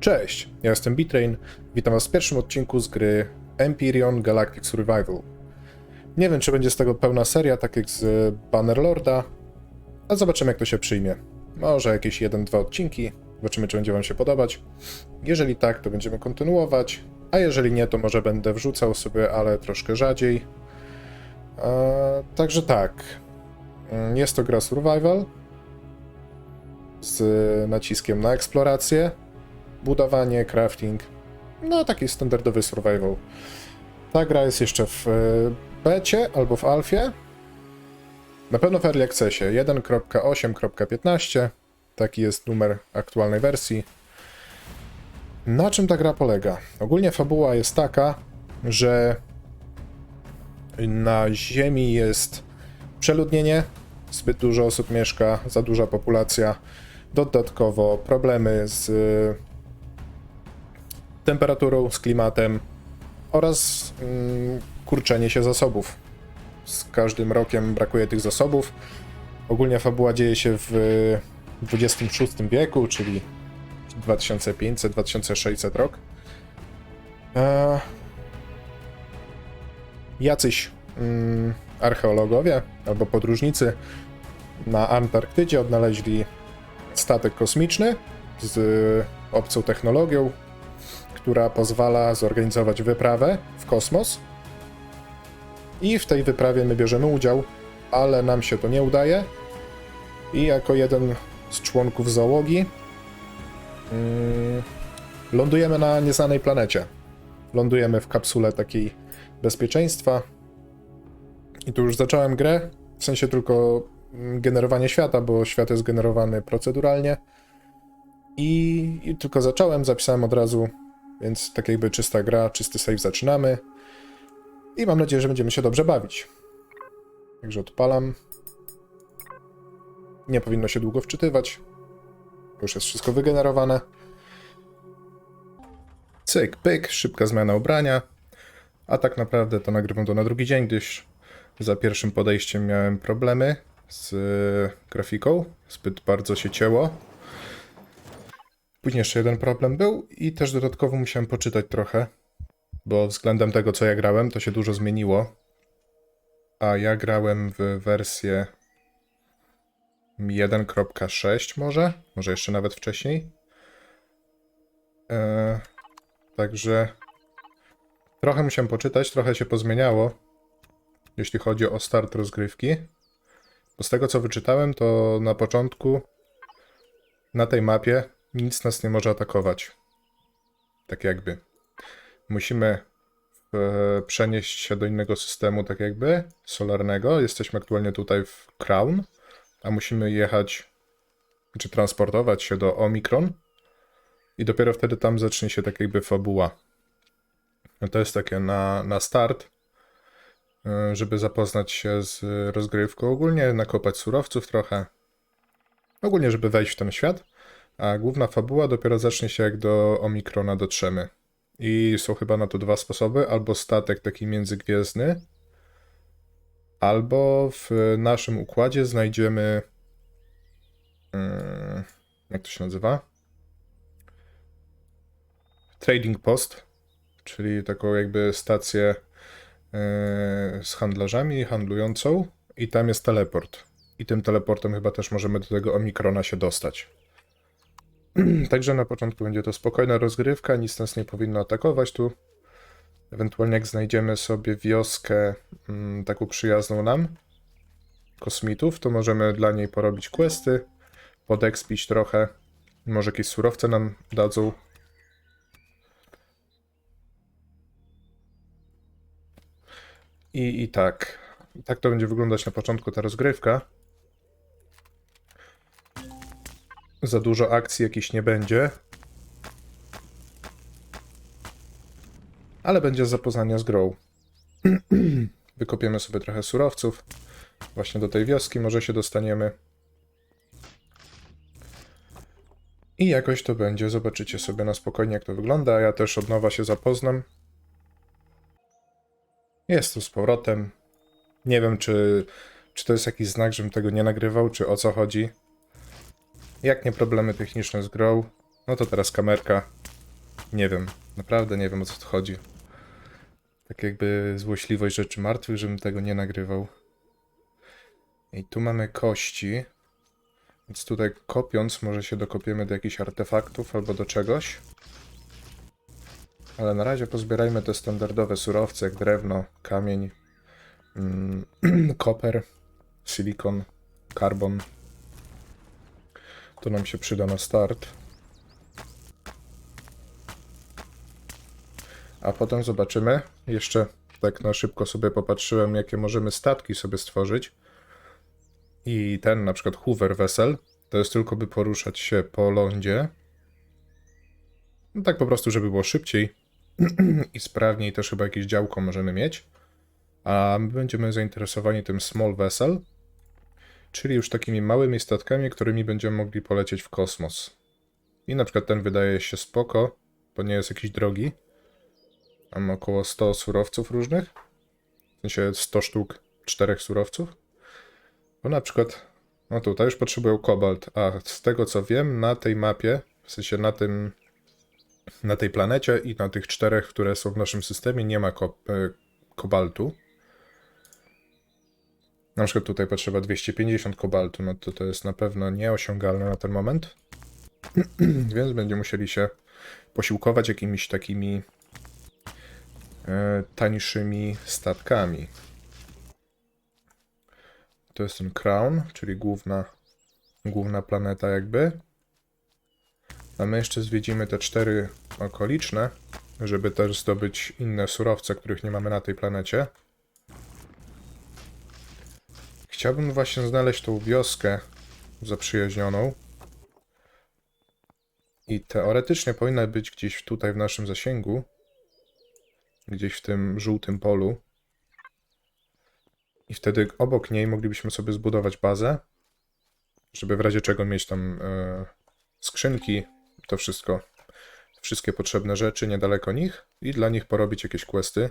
Cześć, ja jestem Bitrain. Witam Was w pierwszym odcinku z gry Empyrean Galactic Survival. Nie wiem, czy będzie z tego pełna seria, tak jak z Bannerlorda, a zobaczymy, jak to się przyjmie. Może jakieś 1-2 odcinki, zobaczymy, czy będzie Wam się podobać. Jeżeli tak, to będziemy kontynuować, a jeżeli nie, to może będę wrzucał sobie, ale troszkę rzadziej. Eee, także tak, Mm, jest to gra survival z naciskiem na eksplorację budowanie, crafting. No, taki standardowy survival. Ta gra jest jeszcze w e, becie albo w alfie. Na pewno w early accessie 1.8.15. Taki jest numer aktualnej wersji. Na czym ta gra polega? Ogólnie fabuła jest taka, że na Ziemi jest przeludnienie, zbyt dużo osób mieszka, za duża populacja, dodatkowo problemy z temperaturą, z klimatem oraz mm, kurczenie się zasobów. Z każdym rokiem brakuje tych zasobów. Ogólnie fabuła dzieje się w XXVI wieku, czyli 2500-2600 rok. E, jacyś mm, archeologowie albo podróżnicy na Antarktydzie odnaleźli statek kosmiczny z obcą technologią, która pozwala zorganizować wyprawę w kosmos. I w tej wyprawie my bierzemy udział, ale nam się to nie udaje. I jako jeden z członków załogi mm, lądujemy na nieznanej planecie. Lądujemy w kapsule takiej bezpieczeństwa. I tu już zacząłem grę, w sensie tylko mm, generowanie świata, bo świat jest generowany proceduralnie. I, I tylko zacząłem, zapisałem od razu więc tak jakby czysta gra, czysty save zaczynamy. I mam nadzieję, że będziemy się dobrze bawić. Także odpalam. Nie powinno się długo wczytywać. Już jest wszystko wygenerowane. Cyk, pyk, szybka zmiana ubrania. A tak naprawdę to nagrywam to na drugi dzień, gdyż za pierwszym podejściem miałem problemy z grafiką. Zbyt bardzo się cięło. Później jeszcze jeden problem był i też dodatkowo musiałem poczytać trochę, bo względem tego, co ja grałem, to się dużo zmieniło. A ja grałem w wersję 1.6 może, może jeszcze nawet wcześniej. Eee, także trochę musiałem poczytać, trochę się pozmieniało, jeśli chodzi o start rozgrywki. Bo z tego, co wyczytałem, to na początku na tej mapie nic nas nie może atakować. Tak jakby. Musimy e, przenieść się do innego systemu, tak jakby, solarnego. Jesteśmy aktualnie tutaj w Crown, a musimy jechać, czy transportować się do Omikron i dopiero wtedy tam zacznie się tak jakby fabuła. No to jest takie na, na start, e, żeby zapoznać się z rozgrywką. Ogólnie nakopać surowców trochę. Ogólnie, żeby wejść w ten świat a główna fabuła dopiero zacznie się jak do Omikrona dotrzemy. I są chyba na to dwa sposoby, albo statek taki międzygwiezdny, albo w naszym układzie znajdziemy hmm, jak to się nazywa? Trading Post, czyli taką jakby stację yy, z handlarzami handlującą i tam jest teleport. I tym teleportem chyba też możemy do tego Omikrona się dostać. Także na początku będzie to spokojna rozgrywka, nic nas nie powinno atakować tu. Ewentualnie jak znajdziemy sobie wioskę mm, taką przyjazną nam, kosmitów, to możemy dla niej porobić questy, podekspić trochę, może jakieś surowce nam dadzą. I, I tak, tak to będzie wyglądać na początku ta rozgrywka. Za dużo akcji jakiś nie będzie. Ale będzie zapoznania z grą. Wykopiemy sobie trochę surowców. Właśnie do tej wioski może się dostaniemy. I jakoś to będzie. Zobaczycie sobie na spokojnie, jak to wygląda. Ja też od nowa się zapoznam. Jest tu z powrotem. Nie wiem, czy, czy to jest jakiś znak, żebym tego nie nagrywał, czy o co chodzi. Jak nie problemy techniczne z grą, no to teraz kamerka Nie wiem, naprawdę nie wiem o co tu chodzi. Tak jakby złośliwość rzeczy martwych, żebym tego nie nagrywał. I tu mamy kości. Więc tutaj kopiąc może się dokopiemy do jakichś artefaktów albo do czegoś. Ale na razie pozbierajmy te standardowe surowce jak drewno, kamień, mm, koper, silikon, karbon. To nam się przyda na start. A potem zobaczymy. Jeszcze tak na szybko sobie popatrzyłem, jakie możemy statki sobie stworzyć. I ten na przykład Hoover Vessel to jest tylko by poruszać się po lądzie. No tak po prostu, żeby było szybciej i sprawniej też chyba jakieś działko możemy mieć. A my będziemy zainteresowani tym Small Vessel, czyli już takimi małymi statkami, którymi będziemy mogli polecieć w kosmos. I na przykład ten wydaje się spoko, bo nie jest jakiś drogi. Mam około 100 surowców różnych. W sensie 100 sztuk czterech surowców. Bo na przykład, no tutaj już potrzebują kobalt, a z tego co wiem, na tej mapie, w sensie na tym, na tej planecie i na tych czterech, które są w naszym systemie, nie ma ko e, kobaltu. Na przykład tutaj potrzeba 250 kobaltu, no to to jest na pewno nieosiągalne na ten moment. Więc będziemy musieli się posiłkować jakimiś takimi e, tańszymi statkami. To jest ten Crown, czyli główna, główna planeta jakby. A my jeszcze zwiedzimy te cztery okoliczne, żeby też zdobyć inne surowce, których nie mamy na tej planecie. Chciałbym właśnie znaleźć tą wioskę zaprzyjaźnioną. I teoretycznie powinna być gdzieś tutaj w naszym zasięgu. Gdzieś w tym żółtym polu. I wtedy obok niej moglibyśmy sobie zbudować bazę, żeby w razie czego mieć tam e, skrzynki, to wszystko, wszystkie potrzebne rzeczy niedaleko nich i dla nich porobić jakieś questy.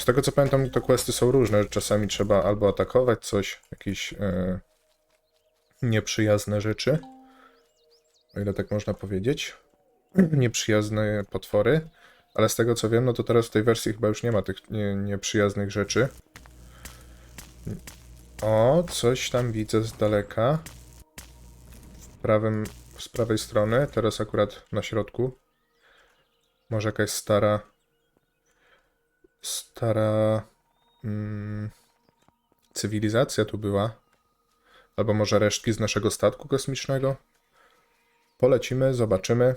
Z tego co pamiętam, to questy są różne. Czasami trzeba albo atakować coś, jakieś e, nieprzyjazne rzeczy, o ile tak można powiedzieć. Nieprzyjazne potwory. Ale z tego co wiem, no to teraz w tej wersji chyba już nie ma tych nie, nieprzyjaznych rzeczy. O, coś tam widzę z daleka. W prawym, z prawej strony, teraz akurat na środku. Może jakaś stara. Stara. Mm, cywilizacja tu była. Albo może resztki z naszego statku kosmicznego. Polecimy, zobaczymy.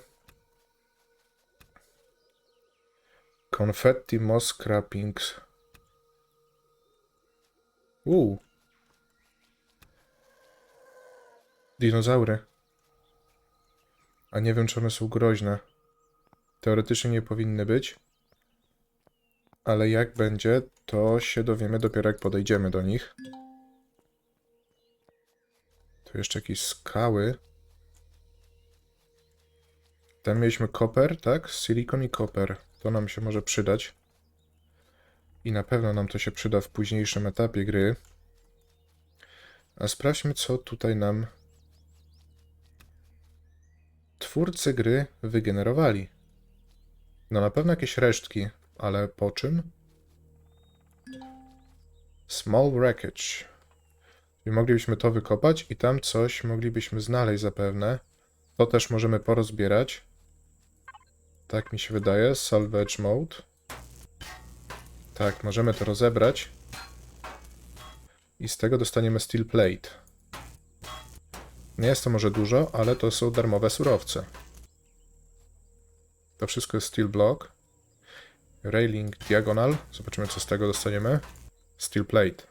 Confetti moss scrapings. Uuu. Dinozaury. A nie wiem, czy one są groźne. Teoretycznie nie powinny być. Ale jak będzie, to się dowiemy dopiero jak podejdziemy do nich. Tu jeszcze jakieś skały. Tam mieliśmy koper, tak? Silikon i koper. To nam się może przydać. I na pewno nam to się przyda w późniejszym etapie gry. A sprawdźmy, co tutaj nam twórcy gry wygenerowali. No na pewno jakieś resztki, ale po czym? Small wreckage. I moglibyśmy to wykopać i tam coś moglibyśmy znaleźć zapewne. To też możemy porozbierać. Tak mi się wydaje. Salvage mode. Tak, możemy to rozebrać. I z tego dostaniemy steel plate. Nie jest to może dużo, ale to są darmowe surowce. To wszystko jest steel block. Railing diagonal. Zobaczymy, co z tego dostaniemy. Steel plate.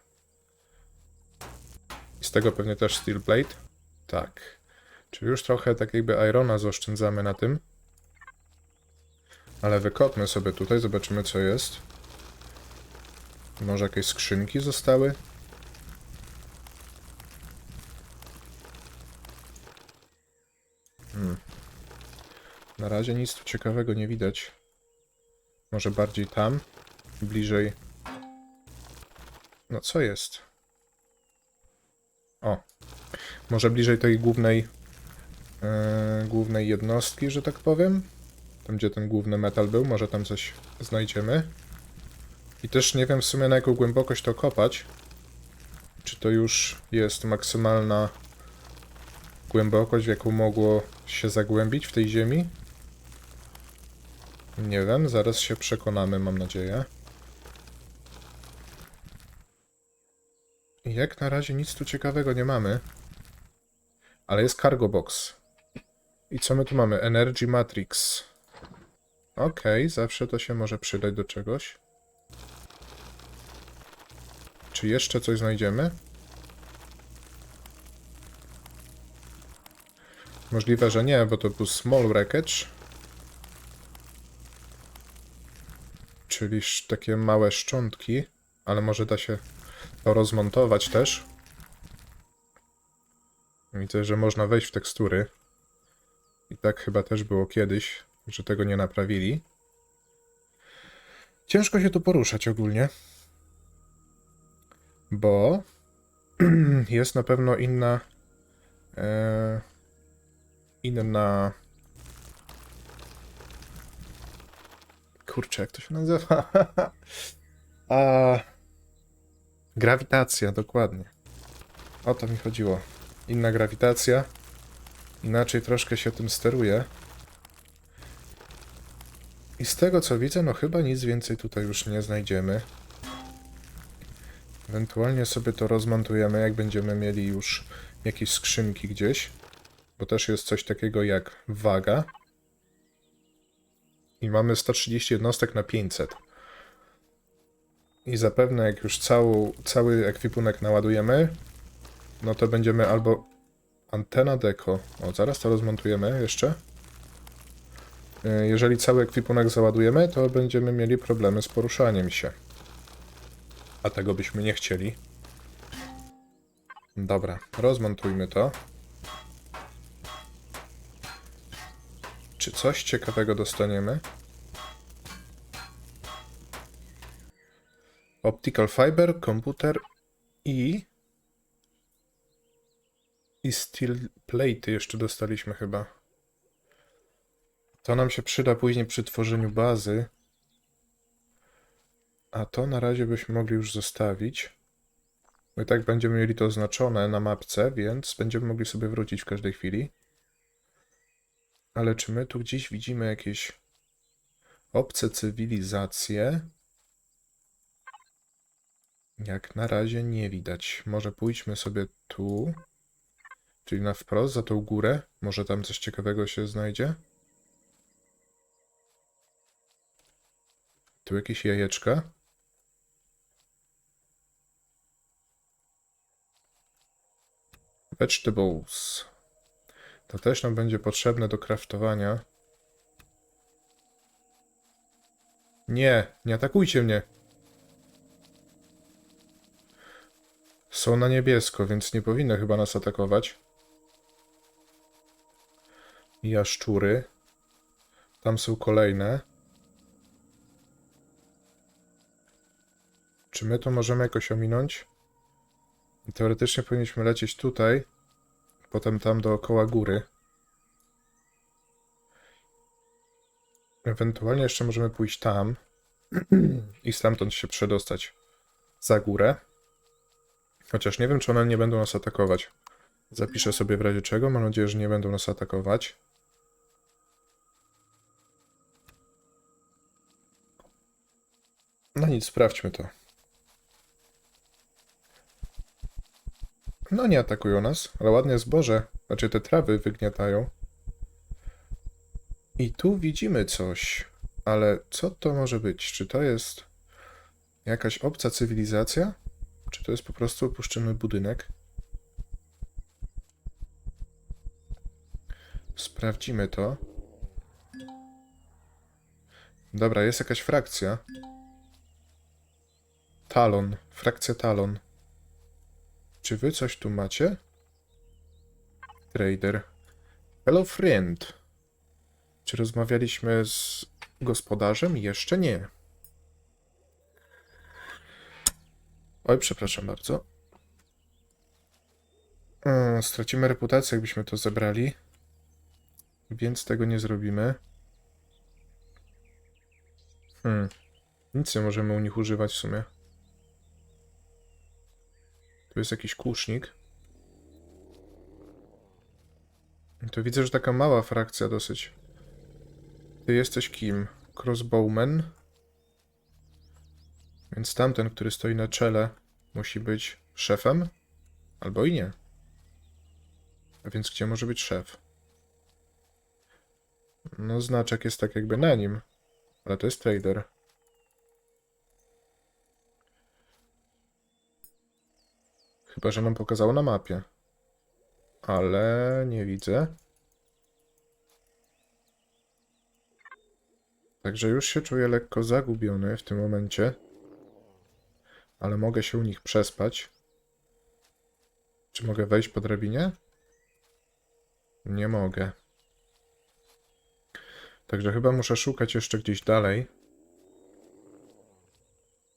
I z tego pewnie też steel plate. Tak. Czyli już trochę tak jakby irona zaoszczędzamy na tym. Ale wykopmy sobie tutaj, zobaczymy co jest. Może jakieś skrzynki zostały? Hmm. Na razie nic tu ciekawego nie widać. Może bardziej tam, bliżej. No co jest? O. Może bliżej tej głównej, yy, głównej jednostki, że tak powiem. Tam, gdzie ten główny metal był, może tam coś znajdziemy. I też nie wiem w sumie na jaką głębokość to kopać. Czy to już jest maksymalna głębokość, w jaką mogło się zagłębić w tej ziemi? Nie wiem, zaraz się przekonamy, mam nadzieję. Jak na razie nic tu ciekawego nie mamy. Ale jest cargo box. I co my tu mamy? Energy Matrix. Okej, zawsze to się może przydać do czegoś. Czy jeszcze coś znajdziemy? Możliwe, że nie, bo to był small wreckage. Czyli takie małe szczątki, ale może da się to rozmontować też. Widzę, że można wejść w tekstury. I tak chyba też było kiedyś, że tego nie naprawili. Ciężko się tu poruszać ogólnie. Bo jest na pewno inna. E, inna. Kurczę, jak to się nazywa? A. Grawitacja, dokładnie. O to mi chodziło. Inna grawitacja. Inaczej troszkę się tym steruje. I z tego co widzę, no chyba nic więcej tutaj już nie znajdziemy. Ewentualnie sobie to rozmontujemy, jak będziemy mieli już jakieś skrzynki gdzieś. Bo też jest coś takiego jak waga. I mamy 130 jednostek na 500. I zapewne jak już całą, cały ekwipunek naładujemy, no to będziemy albo antena deko. O, zaraz to rozmontujemy jeszcze. E, Jeżeli cały ekwipunek załadujemy, to będziemy mieli problemy z poruszaniem się. A tego byśmy nie chcieli. Dobra, rozmontujmy to. Czy coś ciekawego dostaniemy? Optical fiber, komputer i... I steel plate jeszcze dostaliśmy chyba. To nam się przyda później przy tworzeniu bazy. A to na razie byśmy mogli już zostawić. Bo i tak będziemy mieli to oznaczone na mapce, więc będziemy mogli sobie wrócić w każdej chwili. Ale czy my tu gdzieś widzimy jakieś obce cywilizacje? Jak na razie nie widać. Może pójdźmy sobie tu. Czyli na wprost, za tą górę. Może tam coś ciekawego się znajdzie. Tu jakieś jajeczka. Vegetables. To też nam będzie potrzebne do craftowania. Nie, nie atakujcie mnie. Są na niebiesko, więc nie powinny chyba nas atakować. Jaszczury. Tam są kolejne. Czy my to możemy jakoś ominąć? Teoretycznie powinniśmy lecieć tutaj, potem tam dookoła góry. Ewentualnie jeszcze możemy pójść tam i stamtąd się przedostać za górę. Chociaż nie wiem, czy one nie będą nas atakować. Zapiszę sobie w razie czego. Mam nadzieję, że nie będą nas atakować. No nic, sprawdźmy to. No nie atakują nas, ale ładnie zboże, znaczy te trawy wygniatają. I tu widzimy coś, ale co to może być? Czy to jest jakaś obca cywilizacja? Czy to jest po prostu opuszczony budynek? Sprawdzimy to. Dobra, jest jakaś frakcja. Talon, frakcja Talon. Czy wy coś tu macie? Trader. Hello friend. Czy rozmawialiśmy z gospodarzem? Jeszcze nie. Oj, przepraszam bardzo. Mm, Stracimy reputację, jakbyśmy to zebrali. Więc tego nie zrobimy. Hmm. Nic nie możemy u nich używać w sumie. Tu jest jakiś kłusznik. To widzę, że taka mała frakcja dosyć. Ty jesteś kim? Crossbowman? Więc tamten, który stoi na czele, musi być szefem? Albo i nie. A więc gdzie może być szef? No, znaczek jest tak jakby na nim. Ale to jest trader. Chyba, że nam pokazało na mapie. Ale nie widzę. Także już się czuję lekko zagubiony w tym momencie. Ale mogę się u nich przespać. Czy mogę wejść po drabinie? Nie mogę. Także chyba muszę szukać jeszcze gdzieś dalej.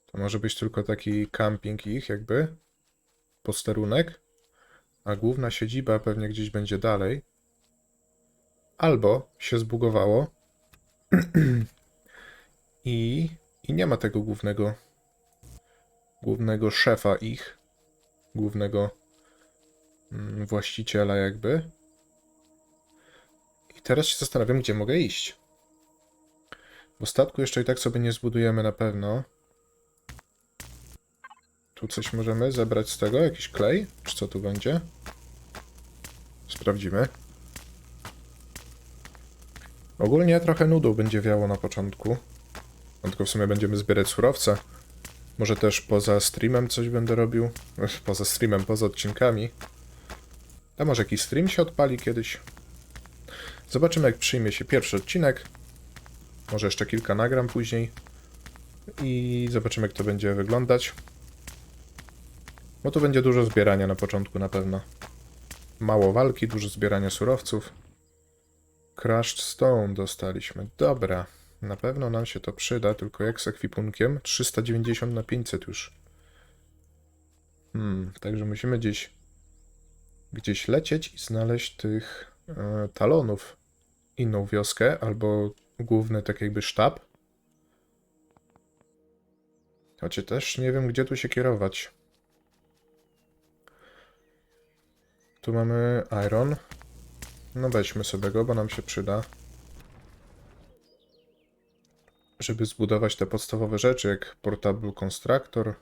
To może być tylko taki camping ich jakby. Posterunek. A główna siedziba pewnie gdzieś będzie dalej. Albo się zbugowało. I, I nie ma tego głównego głównego szefa ich, głównego mm, właściciela jakby. I teraz się zastanawiam, gdzie mogę iść. Bo statku jeszcze i tak sobie nie zbudujemy na pewno. Tu coś możemy zebrać z tego? Jakiś klej? Czy co tu będzie? Sprawdzimy. Ogólnie trochę nudą będzie wiało na początku. No tylko w sumie będziemy zbierać surowce. Może też poza streamem coś będę robił. Poza streamem, poza odcinkami. A może jakiś stream się odpali kiedyś. Zobaczymy, jak przyjmie się pierwszy odcinek. Może jeszcze kilka nagram później. I zobaczymy, jak to będzie wyglądać. Bo tu będzie dużo zbierania na początku na pewno. Mało walki, dużo zbierania surowców. Crushed Stone dostaliśmy. Dobra. Na pewno nam się to przyda, tylko jak z ekwipunkiem? 390 na 500 już. Hmm, także musimy gdzieś gdzieś lecieć i znaleźć tych e, talonów. Inną wioskę, albo główny tak jakby sztab. Choć też nie wiem, gdzie tu się kierować. Tu mamy iron. No weźmy sobie go, bo nam się przyda żeby zbudować te podstawowe rzeczy, jak Portable Constructor,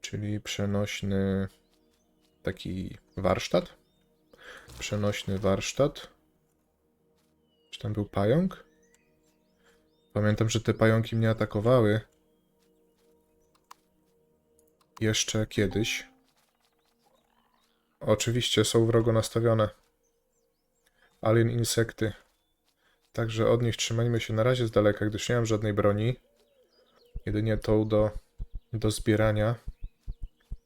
czyli przenośny taki warsztat. Przenośny warsztat. Czy tam był pająk? Pamiętam, że te pająki mnie atakowały. Jeszcze kiedyś. Oczywiście są wrogo nastawione. Alien insekty. Także od nich trzymajmy się na razie z daleka, gdyż nie mam żadnej broni. Jedynie tą do, do zbierania.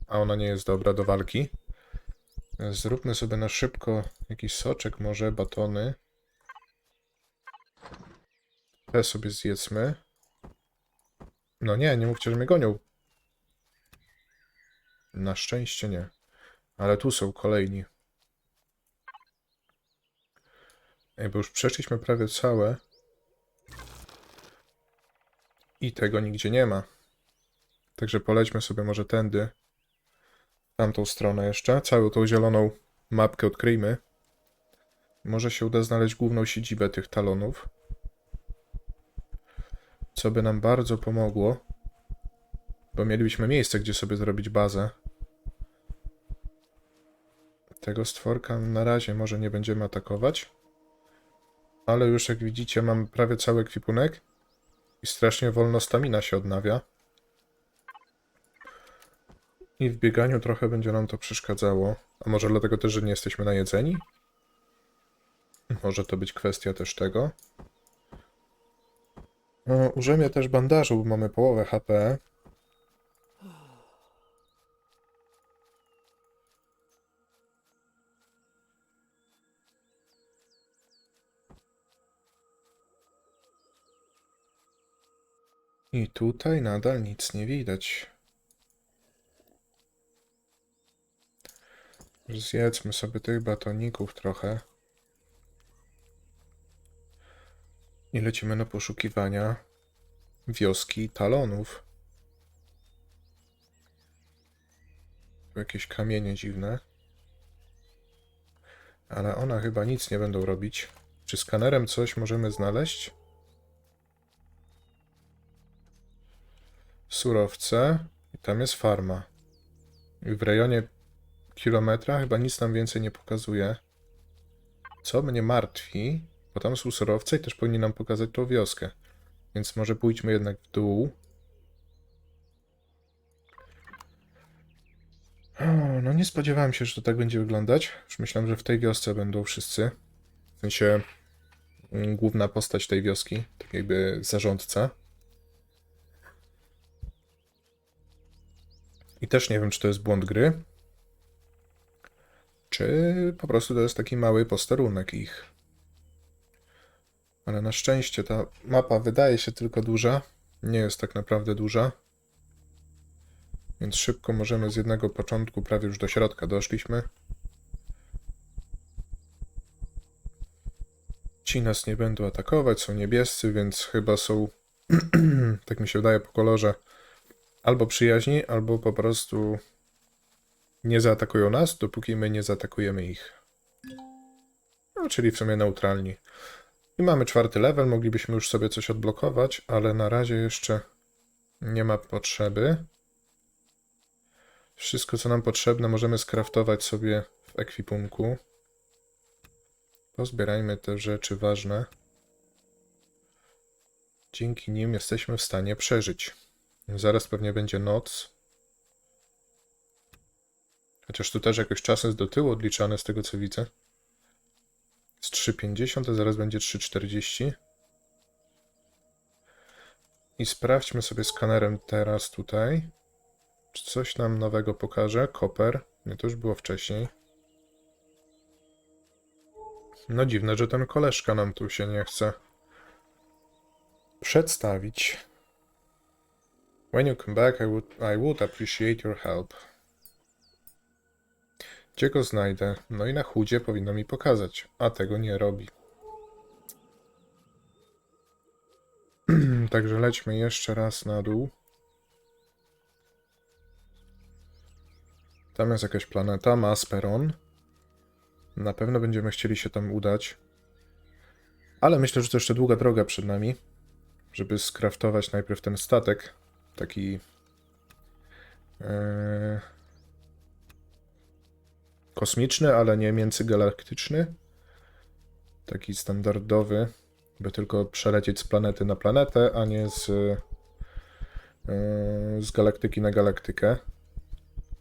A ona nie jest dobra do walki. Zróbmy sobie na szybko jakiś soczek, może batony. Te sobie zjedzmy. No nie, nie mówcie, że mnie gonią. Na szczęście nie. Ale tu są kolejni. Ej, bo już przeszliśmy prawie całe. I tego nigdzie nie ma. Także polećmy sobie może tędy. Tamtą stronę jeszcze. Całą tą zieloną mapkę odkryjmy. Może się uda znaleźć główną siedzibę tych talonów. Co by nam bardzo pomogło. Bo mielibyśmy miejsce, gdzie sobie zrobić bazę. Tego stworka na razie może nie będziemy atakować. Ale już jak widzicie mam prawie cały ekwipunek i strasznie wolno stamina się odnawia. I w bieganiu trochę będzie nam to przeszkadzało. A może dlatego też, że nie jesteśmy najedzeni? Może to być kwestia też tego. No, użyjmy też bandażu, bo mamy połowę HP. I tutaj nadal nic nie widać. Zjedzmy sobie tych batoników trochę. I lecimy na poszukiwania. wioski talonów. Jakieś kamienie dziwne. Ale one chyba nic nie będą robić. Czy skanerem coś możemy znaleźć? Surowce. I tam jest farma. I w rejonie kilometra chyba nic nam więcej nie pokazuje. Co mnie martwi, bo tam są surowce i też powinni nam pokazać tą wioskę. Więc może pójdźmy jednak w dół. No nie spodziewałem się, że to tak będzie wyglądać. Już myślałem, że w tej wiosce będą wszyscy. W sensie mm, główna postać tej wioski, tak jakby zarządca. I też nie wiem, czy to jest błąd gry, czy po prostu to jest taki mały posterunek ich. Ale na szczęście ta mapa wydaje się tylko duża. Nie jest tak naprawdę duża. Więc szybko możemy z jednego początku prawie już do środka doszliśmy. Ci nas nie będą atakować, są niebiescy, więc chyba są, tak mi się wydaje po kolorze, albo przyjaźni, albo po prostu nie zaatakują nas, dopóki my nie zaatakujemy ich. No, czyli w sumie neutralni. I mamy czwarty level, moglibyśmy już sobie coś odblokować, ale na razie jeszcze nie ma potrzeby. Wszystko, co nam potrzebne, możemy skraftować sobie w ekwipunku. Pozbierajmy te rzeczy ważne. Dzięki nim jesteśmy w stanie przeżyć. Zaraz pewnie będzie noc. Chociaż tu też jakoś czas jest do tyłu odliczane z tego co widzę. Z 3,50, a zaraz będzie 3,40. I sprawdźmy sobie skanerem teraz tutaj. Czy coś nam nowego pokaże? Koper. Nie, to już było wcześniej. No dziwne, że ten koleżka nam tu się nie chce przedstawić. When you come back, I would, I would appreciate your help. Gdzie go znajdę? No i na chudzie powinno mi pokazać, a tego nie robi. Także lećmy jeszcze raz na dół. Tam jest jakaś planeta, Masperon. Na pewno będziemy chcieli się tam udać. Ale myślę, że to jeszcze długa droga przed nami, żeby skraftować najpierw ten statek. Taki. Yy, kosmiczny, ale nie międzygalaktyczny. Taki standardowy, by tylko przelecieć z planety na planetę, a nie z, yy, z galaktyki na galaktykę.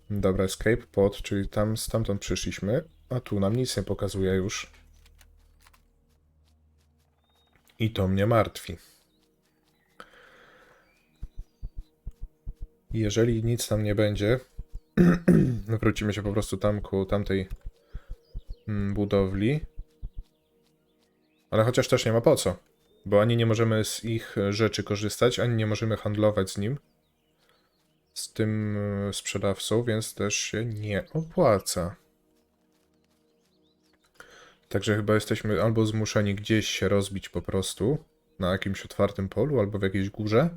Dobra, escape pod, czyli tam stamtąd przyszliśmy, a tu nam nic nie pokazuje już. I to mnie martwi. Jeżeli nic tam nie będzie, wrócimy się po prostu tam ku tamtej mm, budowli. Ale chociaż też nie ma po co, bo ani nie możemy z ich rzeczy korzystać, ani nie możemy handlować z nim z tym e, sprzedawcą, więc też się nie opłaca. Także chyba jesteśmy albo zmuszeni gdzieś się rozbić po prostu na jakimś otwartym polu, albo w jakiejś górze,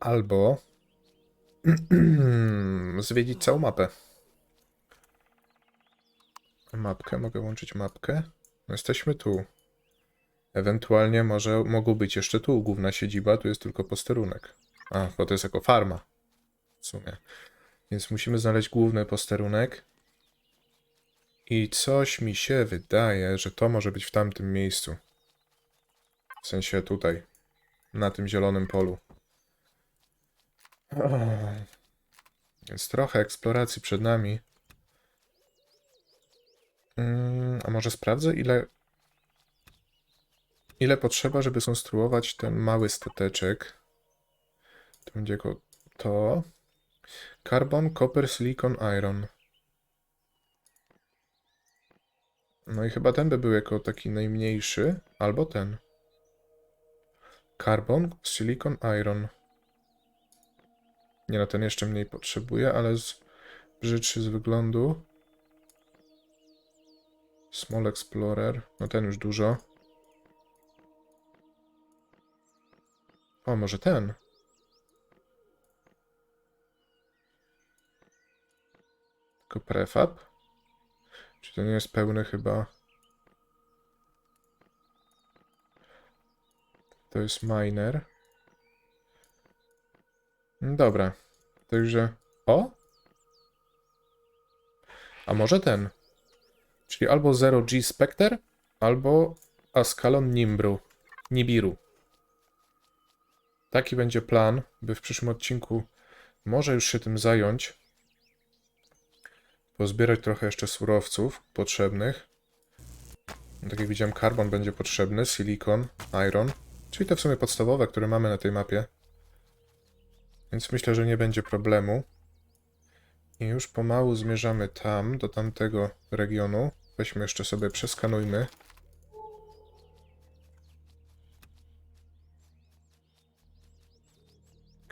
albo zwiedzić całą mapę. Mapkę, mogę łączyć mapkę. No jesteśmy tu. Ewentualnie może mogą być jeszcze tu główna siedziba, tu jest tylko posterunek. A, bo to jest jako farma. W sumie. Więc musimy znaleźć główny posterunek. I coś mi się wydaje, że to może być w tamtym miejscu. W sensie tutaj. Na tym zielonym polu. Więc trochę eksploracji przed nami. Mm, a może sprawdzę, ile. Ile potrzeba, żeby skonstruować ten mały stateczek. To będzie jako to. Carbon, copper, silicon, iron. No i chyba ten by był jako taki najmniejszy, albo ten. Carbon, silicon, iron. Nie no, ten jeszcze mniej potrzebuje, ale z brzydszy z wyglądu. Small Explorer. No ten już dużo. O, może ten? Tylko prefab? Czy to nie jest pełny chyba? To jest miner. Dobra. Także... O! A może ten? Czyli albo 0G Spectre, albo Ascalon Nimbru. Nibiru. Taki będzie plan, by w przyszłym odcinku może już się tym zająć. Pozbierać trochę jeszcze surowców potrzebnych. Tak jak widziałem, karbon będzie potrzebny, silikon, iron, czyli te w sumie podstawowe, które mamy na tej mapie. Więc myślę, że nie będzie problemu. I już pomału zmierzamy tam, do tamtego regionu. Weźmy jeszcze sobie, przeskanujmy.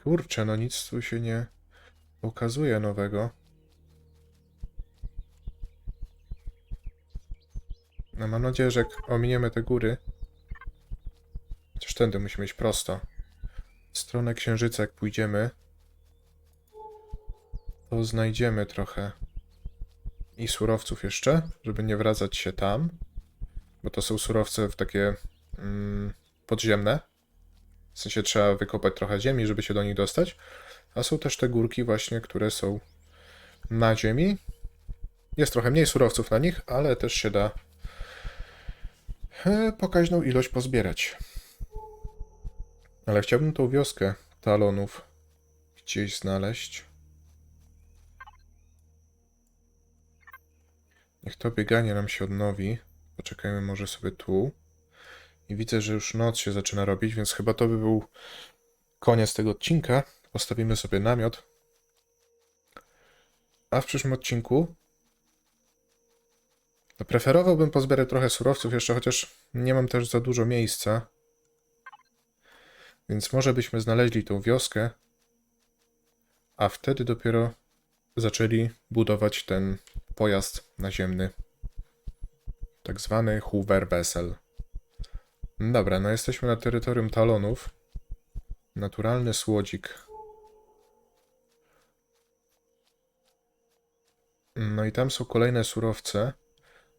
Kurczę, no nic tu się nie ukazuje nowego. No mam nadzieję, że ominiemy te góry, chociaż tędy musimy iść prosto, w stronę księżyca jak pójdziemy, to znajdziemy trochę i surowców jeszcze, żeby nie wracać się tam, bo to są surowce w takie mm, podziemne. W sensie trzeba wykopać trochę ziemi, żeby się do nich dostać. A są też te górki właśnie, które są na ziemi. Jest trochę mniej surowców na nich, ale też się da e, pokaźną ilość pozbierać. Ale chciałbym tą wioskę talonów gdzieś znaleźć. Niech to bieganie nam się odnowi. Poczekajmy może sobie tu. I widzę, że już noc się zaczyna robić, więc chyba to by był koniec tego odcinka. Postawimy sobie namiot. A w przyszłym odcinku no preferowałbym pozbierać trochę surowców jeszcze, chociaż nie mam też za dużo miejsca. Więc może byśmy znaleźli tą wioskę, a wtedy dopiero zaczęli budować ten pojazd naziemny. Tak zwany Hoover Vessel. Dobra, no jesteśmy na terytorium talonów. Naturalny słodzik. No i tam są kolejne surowce,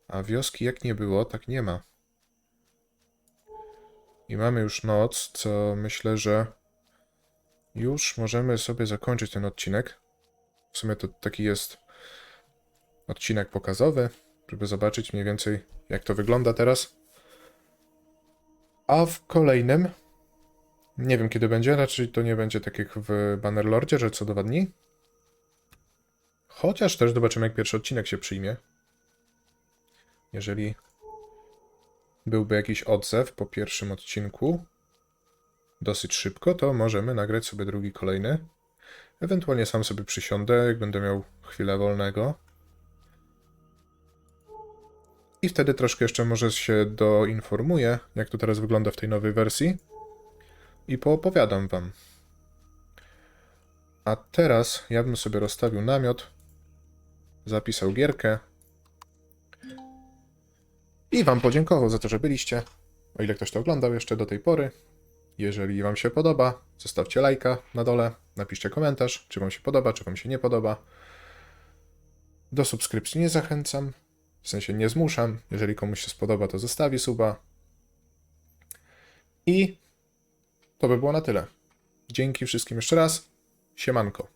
a wioski jak nie było, tak nie ma. I mamy już noc, co myślę, że już możemy sobie zakończyć ten odcinek. W sumie to taki jest odcinek pokazowy, żeby zobaczyć mniej więcej jak to wygląda teraz. A w kolejnym, nie wiem kiedy będzie, raczej to nie będzie tak jak w Bannerlordzie, że co dwa dni. Chociaż też zobaczymy jak pierwszy odcinek się przyjmie. Jeżeli byłby jakiś odzew po pierwszym odcinku, dosyć szybko, to możemy nagrać sobie drugi, kolejny. Ewentualnie sam sobie przysiądę, jak będę miał chwilę wolnego. I wtedy troszkę jeszcze może się doinformuję, jak to teraz wygląda w tej nowej wersji. I poopowiadam wam. A teraz ja bym sobie rozstawił namiot, zapisał gierkę i wam podziękował za to, że byliście. O ile ktoś to oglądał jeszcze do tej pory. Jeżeli wam się podoba, zostawcie lajka na dole, napiszcie komentarz, czy wam się podoba, czy wam się nie podoba. Do subskrypcji nie zachęcam, w sensie nie zmuszam. Jeżeli komuś się spodoba, to zostawi suba. I to by było na tyle. Dzięki wszystkim jeszcze raz. Siemanko.